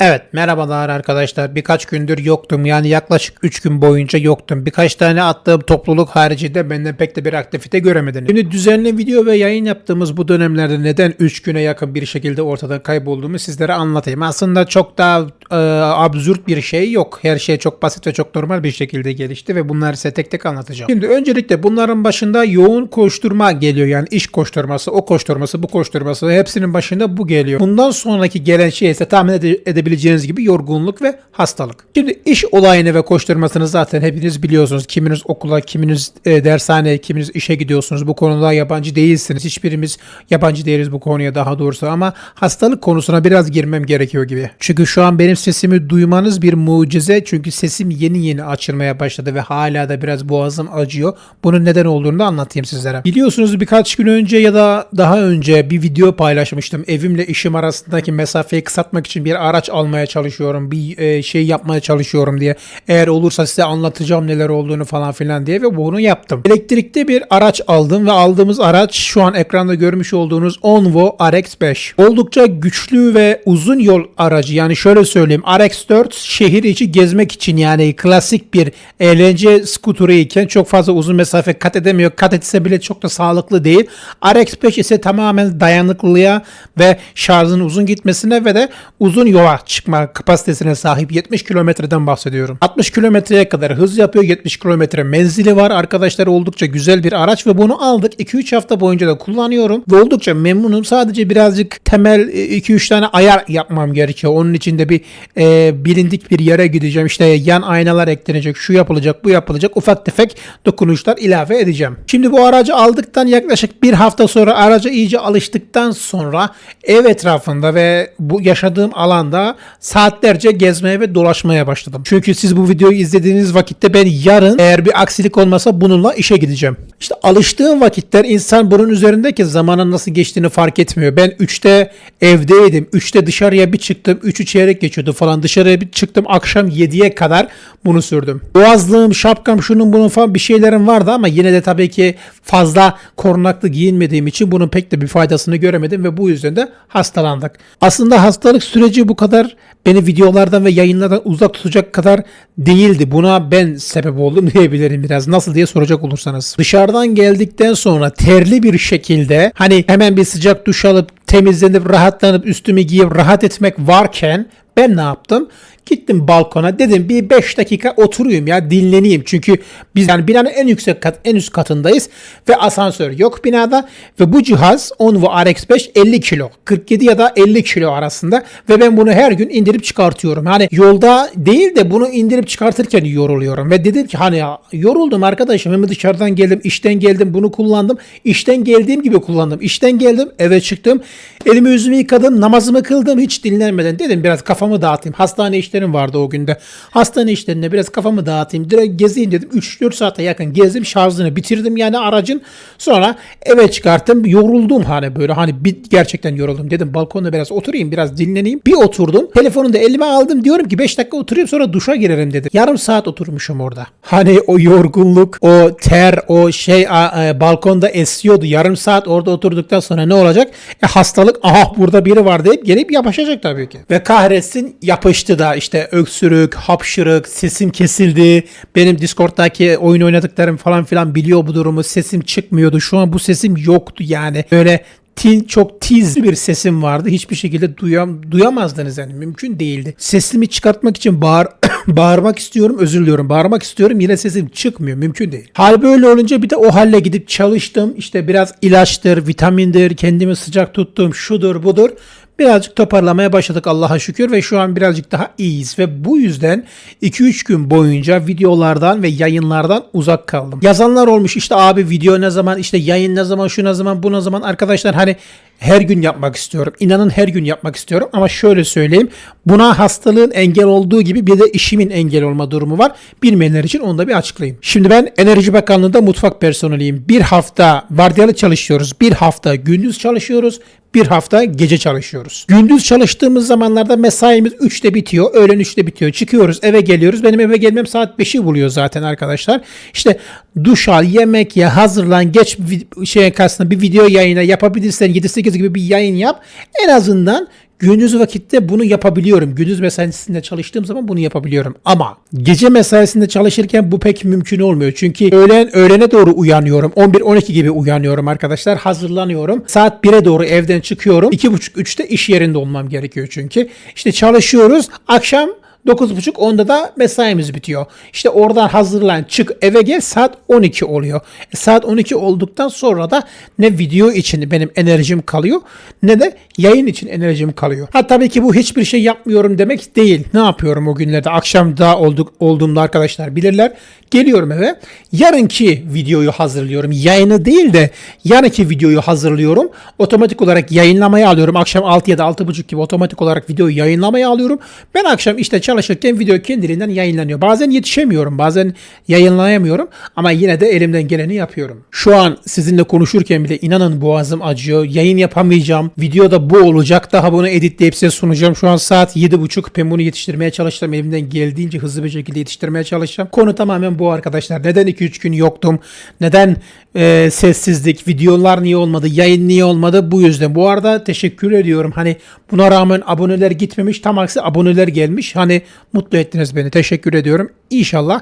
Evet merhabalar arkadaşlar birkaç gündür yoktum yani yaklaşık 3 gün boyunca yoktum. Birkaç tane attığım topluluk haricinde benden pek de bir aktivite göremediniz. Şimdi düzenli video ve yayın yaptığımız bu dönemlerde neden 3 güne yakın bir şekilde ortadan kaybolduğumu sizlere anlatayım. Aslında çok daha e, absürt bir şey yok. Her şey çok basit ve çok normal bir şekilde gelişti ve bunları size tek tek anlatacağım. Şimdi öncelikle bunların başında yoğun koşturma geliyor yani iş koşturması, o koşturması, bu koşturması hepsinin başında bu geliyor. Bundan sonraki gelen şey ise tahmin ede- edebileceğiniz gibi yorgunluk ve hastalık. Şimdi iş olayını ve koşturmasını zaten hepiniz biliyorsunuz. Kiminiz okula, kiminiz e, dershaneye, kiminiz işe gidiyorsunuz. Bu konuda yabancı değilsiniz. Hiçbirimiz yabancı değiliz bu konuya daha doğrusu ama hastalık konusuna biraz girmem gerekiyor gibi. Çünkü şu an benim sesimi duymanız bir mucize. Çünkü sesim yeni yeni açılmaya başladı ve hala da biraz boğazım acıyor. Bunun neden olduğunu da anlatayım sizlere. Biliyorsunuz birkaç gün önce ya da daha önce bir video paylaşmıştım. Evimle işim arasındaki mesafeyi kısaltmak için bir araç almaya çalışıyorum. Bir e, şey yapmaya çalışıyorum diye. Eğer olursa size anlatacağım neler olduğunu falan filan diye ve bunu yaptım. Elektrikli bir araç aldım ve aldığımız araç şu an ekranda görmüş olduğunuz Onvo RX5. Oldukça güçlü ve uzun yol aracı. Yani şöyle söyleyeyim. RX4 şehir içi gezmek için yani klasik bir eğlence skuturu iken çok fazla uzun mesafe kat edemiyor. Kat etse bile çok da sağlıklı değil. RX5 ise tamamen dayanıklılığa ve şarjın uzun gitmesine ve de uzun yola çıkma kapasitesine sahip 70 kilometreden bahsediyorum. 60 kilometreye kadar hız yapıyor. 70 kilometre menzili var. Arkadaşlar oldukça güzel bir araç ve bunu aldık. 2-3 hafta boyunca da kullanıyorum ve oldukça memnunum. Sadece birazcık temel 2-3 tane ayar yapmam gerekiyor. Onun için de bir e, bilindik bir yere gideceğim. İşte yan aynalar eklenecek, şu yapılacak, bu yapılacak. Ufak tefek dokunuşlar ilave edeceğim. Şimdi bu aracı aldıktan yaklaşık bir hafta sonra araca iyice alıştıktan sonra ev etrafında ve bu yaşadığım alanda saatlerce gezmeye ve dolaşmaya başladım. Çünkü siz bu videoyu izlediğiniz vakitte ben yarın eğer bir aksilik olmasa bununla işe gideceğim. İşte alıştığım vakitler insan bunun üzerindeki zamanın nasıl geçtiğini fark etmiyor. Ben 3'te evdeydim. 3'te dışarıya bir çıktım. 3'ü çeyrek geçiyordu falan. Dışarıya bir çıktım. Akşam 7'ye kadar bunu sürdüm. Boğazlığım, şapkam, şunun bunun falan bir şeylerim vardı ama yine de tabii ki fazla korunaklı giyinmediğim için bunun pek de bir faydasını göremedim ve bu yüzden de hastalandık. Aslında hastalık süreci bu kadar beni videolardan ve yayınlardan uzak tutacak kadar değildi. Buna ben sebep oldum diyebilirim biraz. Nasıl diye soracak olursanız. Dışarıdan geldikten sonra terli bir şekilde hani hemen bir sıcak duş alıp temizlenip rahatlanıp üstümü giyip rahat etmek varken ben ne yaptım? Gittim balkona dedim bir 5 dakika oturayım ya dinleneyim. Çünkü biz yani binanın en yüksek kat en üst katındayız ve asansör yok binada ve bu cihaz Onvo RX5 50 kilo 47 ya da 50 kilo arasında ve ben bunu her gün indirip çıkartıyorum. Hani yolda değil de bunu indirip çıkartırken yoruluyorum ve dedim ki hani ya yoruldum arkadaşım hem dışarıdan geldim işten geldim bunu kullandım işten geldiğim gibi kullandım işten geldim eve çıktım elimi yüzümü yıkadım namazımı kıldım hiç dinlenmeden dedim biraz kafamı dağıtayım hastane işlerim vardı o günde. Hastane işlerine biraz kafamı dağıtayım direkt gezeyim dedim. 3-4 saate yakın gezdim şarjını bitirdim yani aracın. Sonra eve çıkarttım yoruldum hani böyle hani bir, gerçekten yoruldum dedim. Balkonda biraz oturayım biraz dinleneyim. Bir oturdum telefonu da elime aldım. Diyorum ki 5 dakika oturayım sonra duşa girerim dedim. Yarım saat oturmuşum orada. Hani o yorgunluk o ter o şey a- e, balkonda esiyordu. Yarım saat orada oturduktan sonra ne olacak? E, hastalık aha burada biri var deyip gelip yapışacak tabii ki. Ve kahretsin yapıştı da işte öksürük hapşırık sesim kesildi benim Discord'daki oyun oynadıklarım falan filan biliyor bu durumu sesim çıkmıyordu şu an bu sesim yoktu yani böyle tin, çok tiz bir sesim vardı. Hiçbir şekilde duyam, duyamazdınız yani. Mümkün değildi. Sesimi çıkartmak için bağır, bağırmak istiyorum. Özür diliyorum. Bağırmak istiyorum. Yine sesim çıkmıyor. Mümkün değil. Hal böyle olunca bir de o halle gidip çalıştım. İşte biraz ilaçtır, vitamindir, kendimi sıcak tuttum, şudur budur. Birazcık toparlamaya başladık Allah'a şükür ve şu an birazcık daha iyiyiz ve bu yüzden 2-3 gün boyunca videolardan ve yayınlardan uzak kaldım. Yazanlar olmuş işte abi video ne zaman işte yayın ne zaman şu ne zaman bu ne zaman arkadaşlar hani her gün yapmak istiyorum. İnanın her gün yapmak istiyorum ama şöyle söyleyeyim. Buna hastalığın engel olduğu gibi bir de işimin engel olma durumu var. Bilmeyenler için onu da bir açıklayayım. Şimdi ben Enerji Bakanlığı'nda mutfak personeliyim. Bir hafta vardiyalı çalışıyoruz. Bir hafta gündüz çalışıyoruz. Bir hafta gece çalışıyoruz. Gündüz çalıştığımız zamanlarda mesaimiz 3'te bitiyor. Öğlen 3'te bitiyor. Çıkıyoruz eve geliyoruz. Benim eve gelmem saat 5'i buluyor zaten arkadaşlar. İşte duş al, yemek ye, hazırlan, geç şeye karşısında bir video yayına yapabilirsen 7-8 gibi bir yayın yap. En azından gündüz vakitte bunu yapabiliyorum. Gündüz mesaisinde çalıştığım zaman bunu yapabiliyorum. Ama gece mesaisinde çalışırken bu pek mümkün olmuyor. Çünkü öğlen öğlene doğru uyanıyorum. 11-12 gibi uyanıyorum arkadaşlar. Hazırlanıyorum. Saat 1'e doğru evden çıkıyorum. 2.30-3'te iş yerinde olmam gerekiyor çünkü. İşte çalışıyoruz. Akşam 9.30-10'da da mesaimiz bitiyor. İşte oradan hazırlan çık eve gel saat 12 oluyor. E, saat 12 olduktan sonra da ne video için benim enerjim kalıyor ne de yayın için enerjim kalıyor. Ha tabii ki bu hiçbir şey yapmıyorum demek değil. Ne yapıyorum o günlerde? Akşam daha olduk, olduğumda arkadaşlar bilirler. Geliyorum eve. Yarınki videoyu hazırlıyorum. Yayını değil de yarınki videoyu hazırlıyorum. Otomatik olarak yayınlamaya alıyorum. Akşam 6 ya da 6.30 gibi otomatik olarak videoyu yayınlamaya alıyorum. Ben akşam işte çalışırken video kendiliğinden yayınlanıyor. Bazen yetişemiyorum. Bazen yayınlayamıyorum. Ama yine de elimden geleni yapıyorum. Şu an sizinle konuşurken bile inanın boğazım acıyor. Yayın yapamayacağım. Videoda bu olacak. Daha bunu editleyip size sunacağım. Şu an saat 7.30. Ben bunu yetiştirmeye çalıştım. Elimden geldiğince hızlı bir şekilde yetiştirmeye çalışacağım. Konu tamamen bu arkadaşlar. Neden 2-3 gün yoktum? Neden e, sessizlik? Videolar niye olmadı? Yayın niye olmadı? Bu yüzden. Bu arada teşekkür ediyorum. Hani buna rağmen aboneler gitmemiş. Tam aksi aboneler gelmiş. Hani mutlu ettiniz beni. Teşekkür ediyorum. İnşallah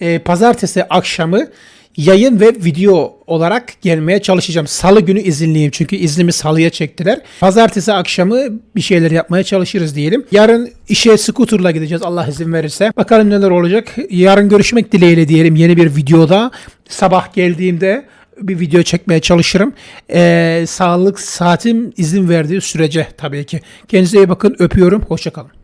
e, pazartesi akşamı yayın ve video olarak gelmeye çalışacağım. Salı günü izinliyim çünkü iznimi salıya çektiler. Pazartesi akşamı bir şeyler yapmaya çalışırız diyelim. Yarın işe scooterla gideceğiz Allah izin verirse. Bakalım neler olacak. Yarın görüşmek dileğiyle diyelim yeni bir videoda. Sabah geldiğimde bir video çekmeye çalışırım. Ee, sağlık saatim izin verdiği sürece tabii ki. Kendinize iyi bakın. Öpüyorum. Hoşçakalın.